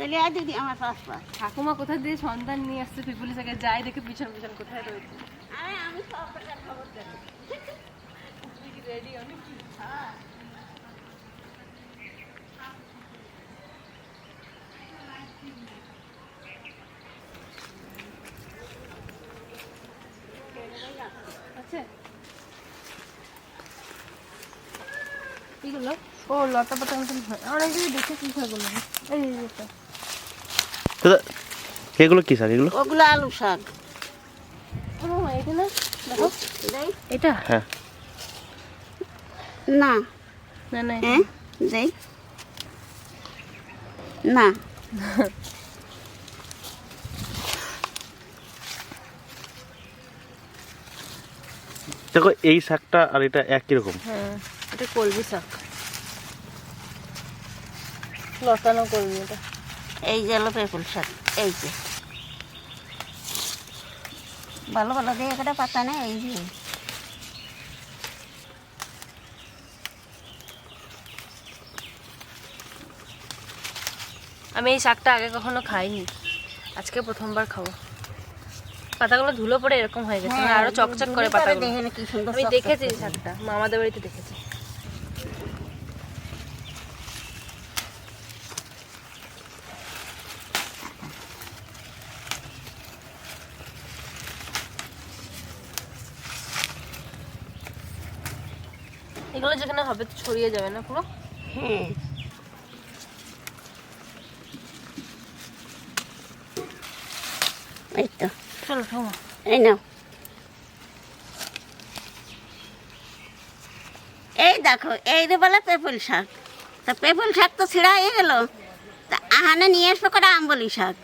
চলে আয় দিদি আমার পাশ পাশ ঠাকুমা কোথা দিয়ে সন্তান নিয়ে আসছে? পিপুলি থেকে যাই দেখে পিছন পিছন কোথায় রয়েছে। আরে আমি সব খবর জানি। রেডি অনেক আছে এগুলো ও লতা পাতা মতন হয় অনেক কিছু দেখেছি সেগুলো এই যে এটা। দাদা এগুলো কি শাক এগুলো? ওগুলো আলু শাক। এটা না? দেখো হ্যাঁ। না। না না। হ্যাঁ দেই। না। দেখো এই শাকটা আর এটা একই রকম। হ্যাঁ এটা কলমি শাক। লতানো কলমি এটা। এই যে হলো পেপুল শাক এই যে। ভালো ভালো দিয়ে একটা পাতা নেই এই যে। আমি এই শাকটা আগে কখনো খাইনি আজকে প্রথমবার খাব। পাতাগুলো ধুলো পড়ে এরকম হয়ে গেছে মানে আরও চকচক করে পাতাগুলো। কি আমি দেখেছি এই শাকটা মামাদের বাড়িতে দেখেছি এগুলো যেখানে হবে তো ছড়িয়ে যাবে না পুরো? এই তো। চলো ঠাকুমা এই নাও। এই দেখো এই রে বলে পেপুল শাক। তা পেপুল শাক তো ছিঁড়া হয়ে গেল। তা আহানে নিয়ে আসব কটা আম্বলি শাক।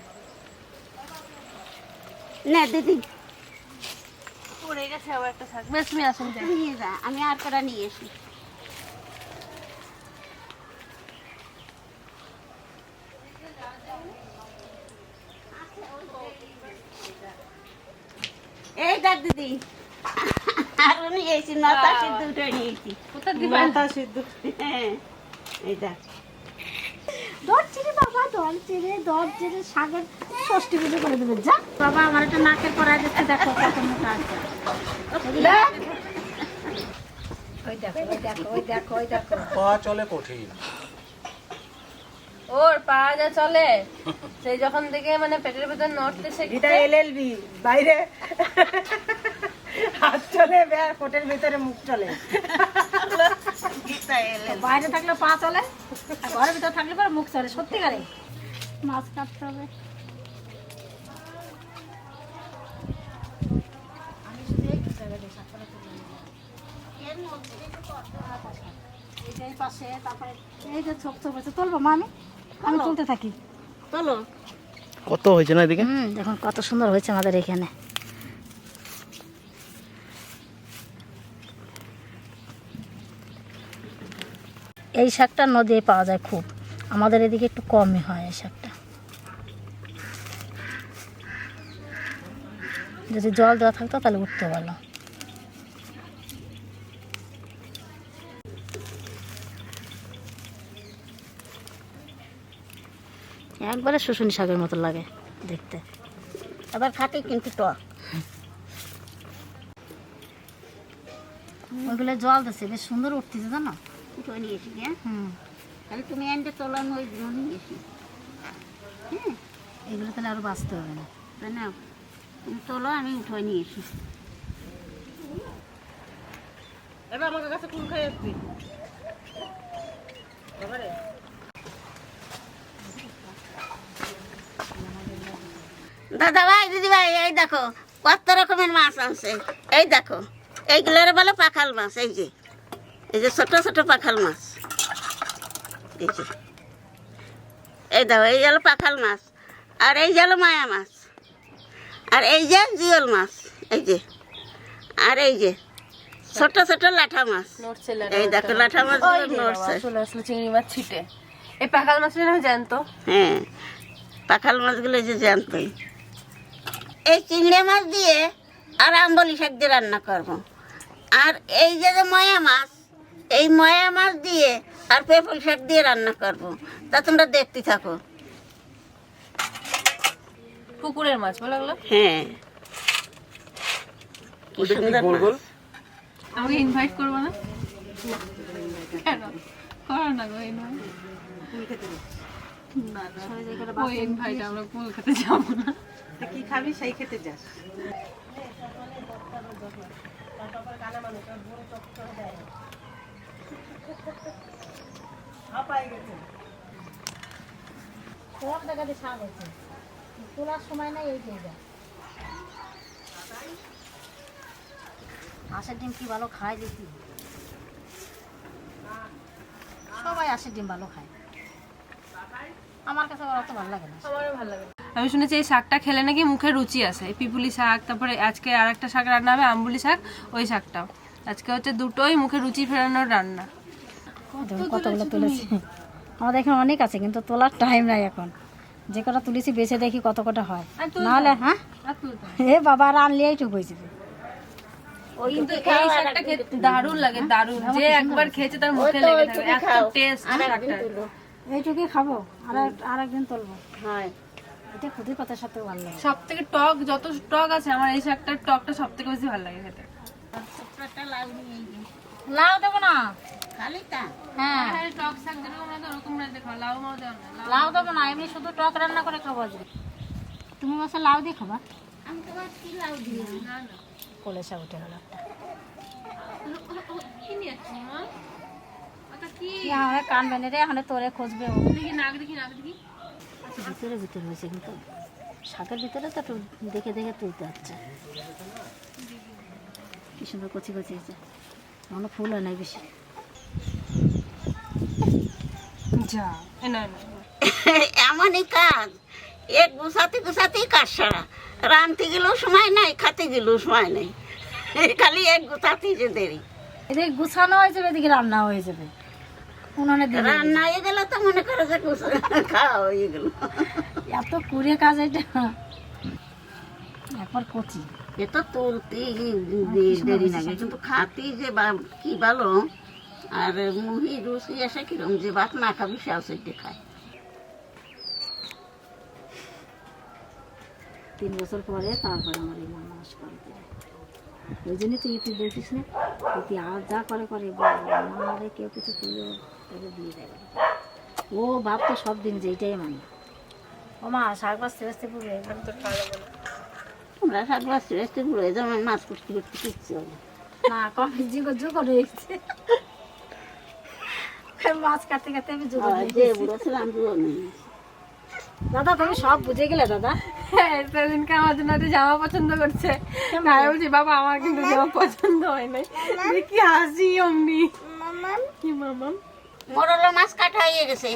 না দিদি। পড়ে গেছে আবার একটা শাক। বেশ তুমি আসুন নিয়ে যা আমি আর কটা নিয়ে আসি দেখ দিদি আরও নিয়ে এসেছি নটা সিদ্ধ উঠে নিয়েছি। কোথা দিবা? হ্যাঁ এই দেখ। দর চিড়ে বাবা দর চিড়ে দর চিড়ে শাকের ষষ্ঠী পুজো করে দেবে। যা। বাবা আমার একটা নাকের পরা দেখতে দেখো কত মোটা আছে। ওই দেখো ওই দেখো ওই দেখো ওই দেখো। পা চলে কঠিন। ওর পা যা চলে। সেই যখন থেকে মানে পেটের ভেতর নড়তে এটা শিখছে এলএলবি বাইরে। হাত চলে ব্যাস কোটের ভিতরে মুখ চলে। বাইরে থাকলে পা চলে আর ঘরের ভিতর থাকলে পরে মুখ চলে সত্যিকারে। মাছ কাটতে হবে। এই পাশে তারপরে এই যে ছোপ ছোপ আছে তুলবো মা আমি আমি তুলতে থাকি। চলো। কত হয়েছে না এদিকে? হুম দেখুন কত সুন্দর হয়েছে আমাদের এখানে। এই শাকটা নদীতে পাওয়া যায় খুব। আমাদের এদিকে একটু কমই হয় এই শাকটা। যদি জল দেওয়া থাকতো তাহলে উঠতে ভালো একবারে শুশুনি শাকের মতো লাগে দেখতে। আবার খাটি কিন্তু টক। ওইগুলো জল দিচ্ছে বেশ সুন্দর উঠতেছে জানো? উঠে নিয়েছি হ্যাঁ হুম। তাহলে তুমি এনটা তোলানো ওই দিনও নিয়েছি হ্যাঁ? এগুলো তাহলে আরও বাঁচতে হবে না। তাই না? তুমি তোলো আমি উঠে নিয়েছি এবার আমার কাছে কুল খাই আসবি। দাদা ভাই দিদি ভাই এই দেখো কত রকমের মাছ আছে এই দেখো এইগুলোর বলে পাখাল মাছ এই যে। এই যে ছোট ছোট পাখাল মাছ। এই যে। এই দেখো এই হলো পাখাল মাছ আর এই হলো মায়া মাছ আর এই যে জিওল মাছ এই যে। আর এই যে ছোট ছোট লাঠা মাছ। এই দেখো লাঠা মাছ নড়ছে। চিংড়ি মাছ ছিটে। এই পাকাল মাছটা না জানতো? হ্যাঁ পাখাল মাছগুলো যে জানতই। এই চিংড়ি মাছ দিয়ে আর আম্বলি শাক দিয়ে রান্না করব। আর এই যে যে ময়া মাছ এই ময়া মাছ দিয়ে আর পেপল শাক দিয়ে রান্না করব। তা তোমরা দেখতে থাকো। পুকুরের মাছ বলো এগুলো হ্যাঁ। কি সুন্দর গোল গোল? মাছ। আমাকে ইনভাইট করব না? কেন? করো না গো ইনভাইট ওই ইনভাইট আমরা কুল খেতে যাব না। কি খাবি? সেই খেতে যাস। সব জায়গাতে শাক আছে। তোলার সময় নাই এই জায়গা হাঁসের ডিম কি ভালো খায় দেখি? সবাই হাঁসের ডিম ভালো খায়। আমার কাছে অত ভালো লাগে না। আমারও ভালো লাগে। আমি শুনেছি এই শাকটা খেলে নাকি মুখে রুচি আসে এই পিপুলি শাক তারপরে আজকে আর একটা শাক রান্না হবে আম্বুলি শাক ওই শাকটাও। আজকে হচ্ছে দুটোই মুখে রুচি ফেরানোর রান্না। কতগুলো তুলেছি? আমাদের এখানে অনেক আছে কিন্তু তোলার টাইম নাই এখন। যে কটা তুলেছি বেছে দেখি কত কটা হয়। নাহলে হ্যাঁ? আর এ বাবা আর আনলেই টুক হয়েছে কিন্তু এই শাকটা খেতে দারুণ লাগে দারুণ। যে একবার খেয়েছে তার মুখে লেগে থাকবে এত টেস্ট এইটুকুই খাব আর এক- আর একদিন তুলবো। হয়। এটা খুদই পাতার সাথে ভালো লাগে। সব থেকে টক যত টক আছে আমার এই শাকটার টকটা সব থেকে বেশি ভালো লাগে খেতে। একটা লাউ নিয়ে এই লাউ দেবো না? হ্যাঁ। হ্যাঁ টক শাক যেরকম রাখে ওরকম রাখতে লাউ না লাউ- দেবো না এমনি শুধু টক রান্না করে খাব আজকে। তুমি বসে লাউ দিয়ে খাবা? আমি তো কি লাউ দিয়ে না না। কলে শাক উঠে গেল একটা। কি নিয়ে আমার কান বেনে রে এখানে তোরে খুঁজবে ও। দেখি নাক দেখি নাক দেখি। ভিতরে ভিতরে হয়েছে কিন্তু শাকের ভিতরে তো একটু দেখে দেখে তুলতে হচ্ছে। কি সুন্দর কচি কচি হয়েছে। এখনও ফুল হয় নাই বেশি। যা না এমনই কাজ। এক গুছাতে গুছাতেই কাজ সারা। রানতে গেলেও সময় নাই খাতে গেলেও সময় নেই। খালি এক গুছাতেই যে দেরি। এদিকে গুছানো হয়ে যাবে এদিকে রান্না হয়ে যাবে। উনানে রান্না হয়ে গেলে তো মনে করে যে খাওয়া হয়ে গেল। এত কুড়ে কাজ এটা। একবার কচি। এ তো দেরি লাগে। কিন্তু খাতেই যে কি ভালো আর মুহি রুচি কিরম যে ভাত না খাবি সে সেটা খায়। তিন বছর পরে তারপরে আমার এই মন মাস করে ওই জন্যই তুই তুই দেখছিস না? তুই আর যা করে করে মা রে কেউ কিছু তুলে দিয়ে ও ভাব তো সব দিন যেইটাই মানে। ও মা শাক বাঁচতে পুরো একদম তো তোমরা শাক যেমন মাছ করতে করতে কিচ্ছু হবে না। কফি জিগো জোগো রয়েছে মাছ কাটতে কাটতে আমি জোগো আর যে বুড়ো ছিলাম বুড়ো নেই দাদা তুমি সব বুঝে গেলে দাদা। হ্যাঁ সেদিনকে আমার জন্য একটা জামা পছন্দ করছে। আমি বলছি বাবা আমার কিন্তু জামা পছন্দ হয় নাই। কি হাসি অমনি কি মামা মোরল মাছ কাটা হয়ে গেছে।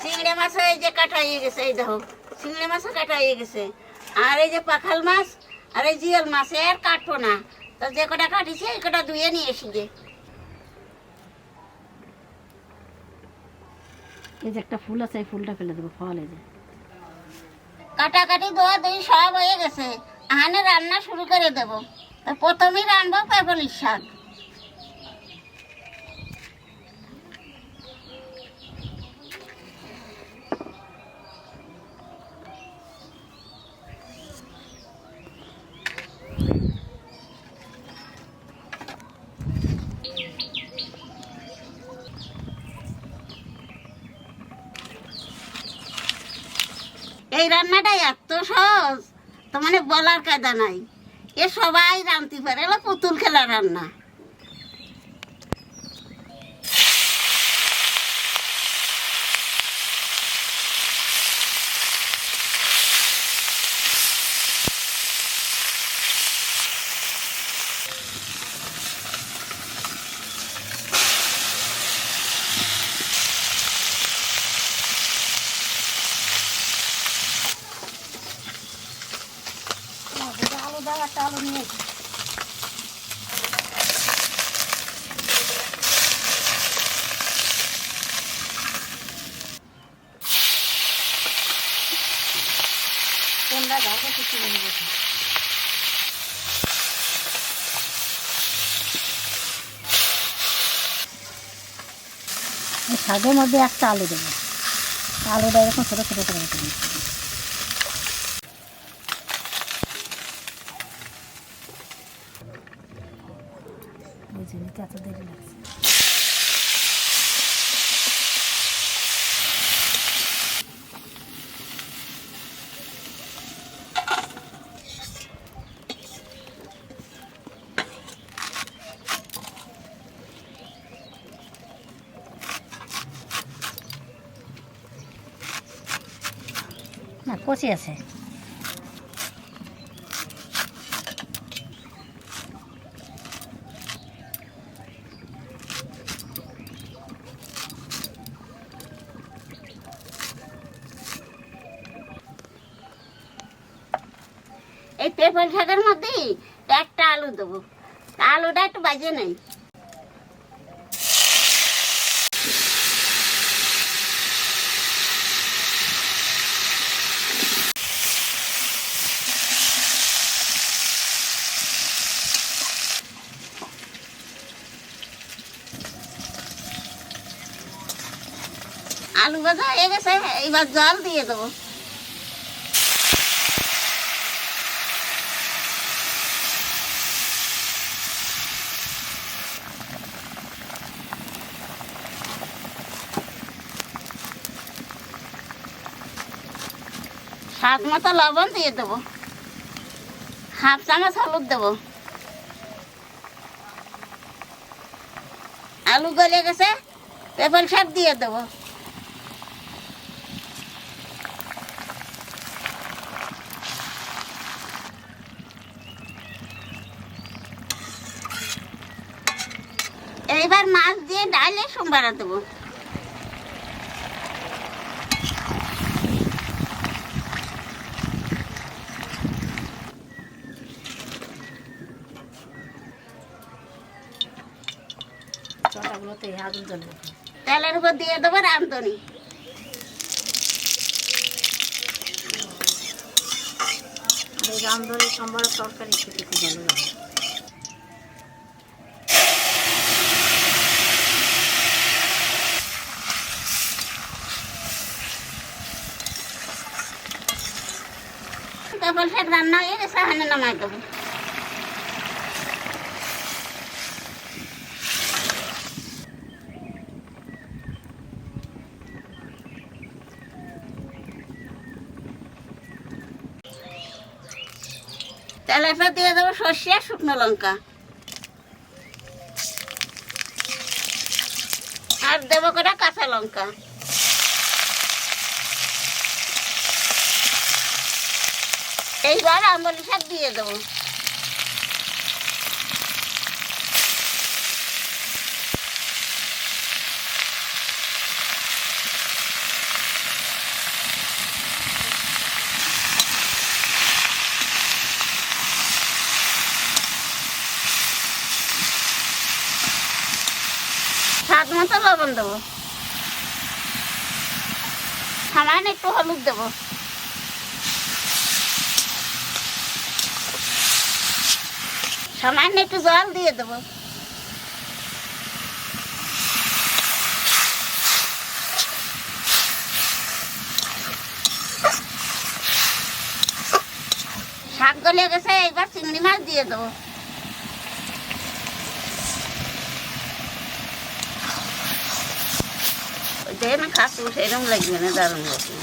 চিংড়ি মাছ এই যে কাটা হয়ে গেছে এই দেখো চিংড়ি মাছও কাটা হয়ে গেছে। আর এই যে পাখাল মাছ আর এই জিয়াল মাছ এর কাটবো না। তো যে কটা কাটিছে এই কটা ধুয়ে নিয়ে এসি গে এই যে একটা ফুল আছে এই ফুলটা ফেলে দেবো ফল এই যে। কাটাকাটি ধোয়া দুই সব হয়ে গেছে। আহানে রান্না শুরু করে দেবো। প্রথমেই রানবো পেপলির শাক। এই রান্নাটা এত সহজ, তো মানে বলার কায়দা নাই। এ সবাই রাঁধতে পারে এলো পুতুল খেলা রান্না। গাছে কিছু নিয়ে শাকের মধ্যে একটা আলু দেবো। আলুটা এরকম ছোটো ছোটো করে করতে এত দেরি লাগছে? না কচি আছে। এই পেপল শাকের মধ্যে একটা আলু দেবো। আলুটা একটু বাজে নেই। আলু ভাজা হয়ে গেছে এবার জল দিয়ে দেবো। স্বাদ মতো লবণ দিয়ে দেবো। হাফ চামচ হলুদ দেবো। আলু গলে গেছে পেপার শাক দিয়ে দেবো। এইবার মাছ দিয়ে ডালে সোমবার দেবো। তেলের উপর দিয়ে দেবো তরকারি খেতে খুব ভালো লাগে। পেপল শাক রান্না হয়ে গেছে হানে নামাই দেবো। তেলের দিয়ে দেবো সর্ষে আর শুকনো লঙ্কা। আর দেবো কটা কাঁচা লঙ্কা। এইবার আমলি শাক দিয়ে দেবো স্বাদ মতো লবণ দেবো। সামান্য একটু হলুদ দেবো। সামান্য একটু জল দিয়ে দেবো। শাক গলে গেছে, এবার চিংড়ি মাছ দিয়ে দেবো। খাসু সেরকম লাগবে না দারুণ লাগবে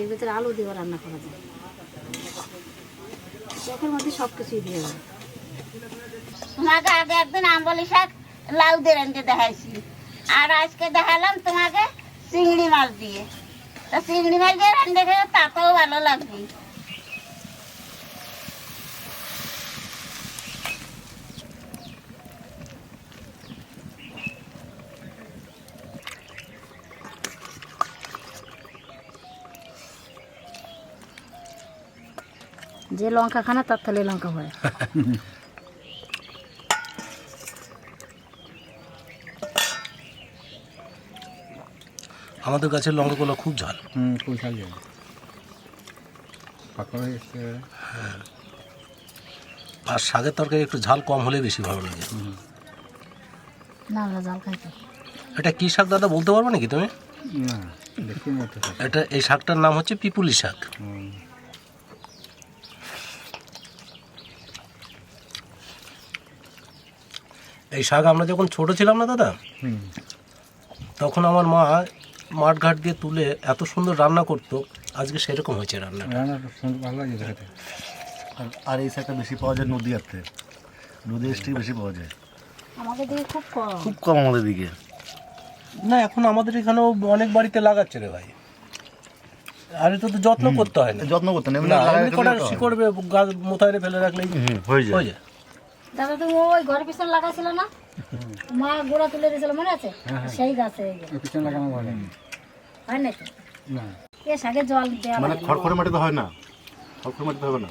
এর ভিতরে আলু দিয়ে রান্না করা যায়। চোখের মধ্যে সব কিছুই দিয়ে। দেবে তোমাকে আগে একদিন আম্বলি শাক লাউ দিয়ে দেখাইছি। আর আজকে দেখালাম তোমাকে চিংড়ি মাছ দিয়ে। তা চিংড়ি মাছ দিয়ে রান্না খেয়ে তাতেও ভালো লাগবে যে লঙ্কা খানা তার তালে লঙ্কা হয়। আমাদের গাছের লঙ্কাগুলো খুব ঝাল। হুম খুব ঝাল পাকা হয়ে আর শাকের তরকারি একটু ঝাল কম হলে বেশি ভালো লাগে। এটা কি শাক দাদা বলতে পারবে নাকি তুমি? না দেখি মতো এটা এই শাকটার নাম হচ্ছে পিপুলি শাক। এই শাক আমরা যখন ছোট ছিলাম না দাদা তখন আমার মা মাঠ ঘাট দিয়ে তুলে এত সুন্দর রান্না করতো আজকে সেরকম হয়েছে রান্না ভালো লাগে খেতে। আর এই শাকটা বেশি পাওয়া যায় নদী নদীয়াতে নদীর থেকে বেশি পাওয়া যায়। আমাদের দিকে খুব কম। খুব কম আমাদের দিকে। না এখন আমাদের এখানেও অনেক বাড়িতে লাগাচ্ছে রে ভাই। আর এটা তো যত্ন করতে হয় না। যত্ন করতে না। এমনি কটা শিকড় গাছ মোথায় ফেলে রাখলেই হয়ে যায়। হয়ে যায়। দাদা তুমি ওই ঘরের পিছনে লাগাইছিল না? মা গোড়া তুলে দিয়েছিল মনে আছে? সেই গাছে। পিছনে লাগানো হয় না তো? না। এ শাকে জল দেওয়া মানে খড়খড়ে মাটিতে হয় না? খড়খড়ে মাটিতে হবে না?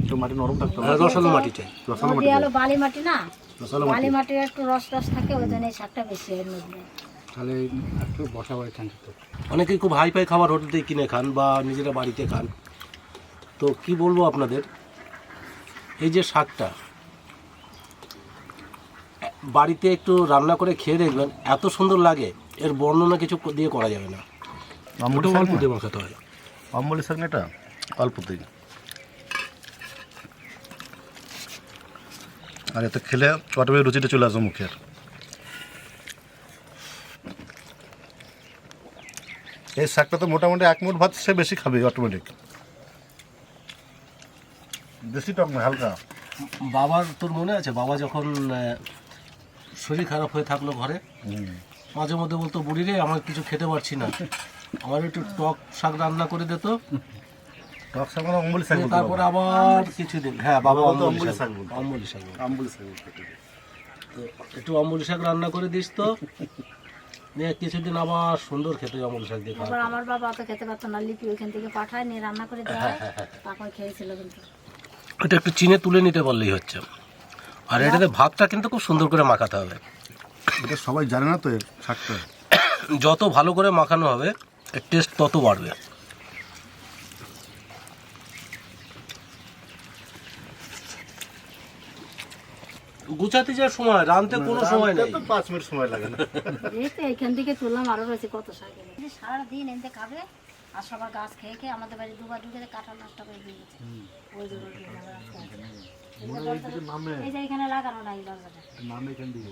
একটু মাটি নরম থাকতে হবে। রসালো মাটি চাই রসালো মাটি হলো বালি মাটি না? রসালো বালি মাটির একটু রস রস থাকে ওই জন্য এই শাকটা বেশি হয় নদী তাহলে একটু বসা বাড়ি চান্স তো। অনেকেই খুব হাই ফাই খাবার হোটেল কিনে খান বা নিজেরা বাড়িতে খান। তো কি বলব আপনাদের? এই যে শাকটা বাড়িতে একটু রান্না করে খেয়ে দেখবেন এত সুন্দর লাগে এর বর্ণনা কিছু দিয়ে করা যাবে না। অম্বলি অল্প না? দিয়ে মাখাতে হয়। অম্বলি শাক না এটা? অল্পতেই আর এতে খেলে অটোমেটিক রুচিটা চলে আসবে মুখের। এই শাকটা তো মোটামুটি এক মুঠ ভাত সে বেশি খাবে অটোমেটিক বেশি টক না হালকা। বাবার তোর মনে আছে? বাবা যখন শরীর খারাপ হয়ে থাকল ঘরে মাঝে মধ্যে বলতো বুড়ি রে আমার কিছু খেতে পারছি না। আমার একটু টক শাক রান্না করে দিত টক শাক মানে অম্বলি শাক তারপরে। আবার কিছুদিন। হ্যাঁ বাবা তো অম্বলি শাক। অম্বলি শাক অম্বলি শাক তো একটু অম্বলি শাক রান্না করে দিস তো। নিয়ে কিছুদিন আবার সুন্দর খেতে অম্বলি শাক দিয়ে খাওয়া আবার আমার বাবা অত খেতে পারতো না লিপি ওইখান থেকে পাঠায় নিয়ে রান্না করে দেওয়া হয়। তারপর খেয়েছিল কিন্তু। এটা একটু চিনে তুলে নিতে পারলেই হচ্ছে। আর এটাতে ভাতটা কিন্তু খুব সুন্দর করে মাখাতে হবে। এটা সবাই জানে না তো শাকটা যত ভালো করে মাখানো হবে এর টেস্ট তত বাড়বে। গুছাতে যাওয়ার সময় রানতে কোনো সময় নেই। তো পাঁচ মিনিট সময় লাগে না। এই তো এইখান থেকে তুললাম আরও রয়েছে কত শাক এই সারাদিন এনতে খাবে আর সবার গাছ খেয়ে খেয়ে আমাদের বাড়ি দুবার ঢুকে কাঁঠাল নষ্ট করে দিয়ে গেছে ওই যে ওই যে আমার রাস্তা আছে। এই যে দরজাটা- এই যে এখানে লাগানো নাই দরজাটা। নামে এখান দিয়ে।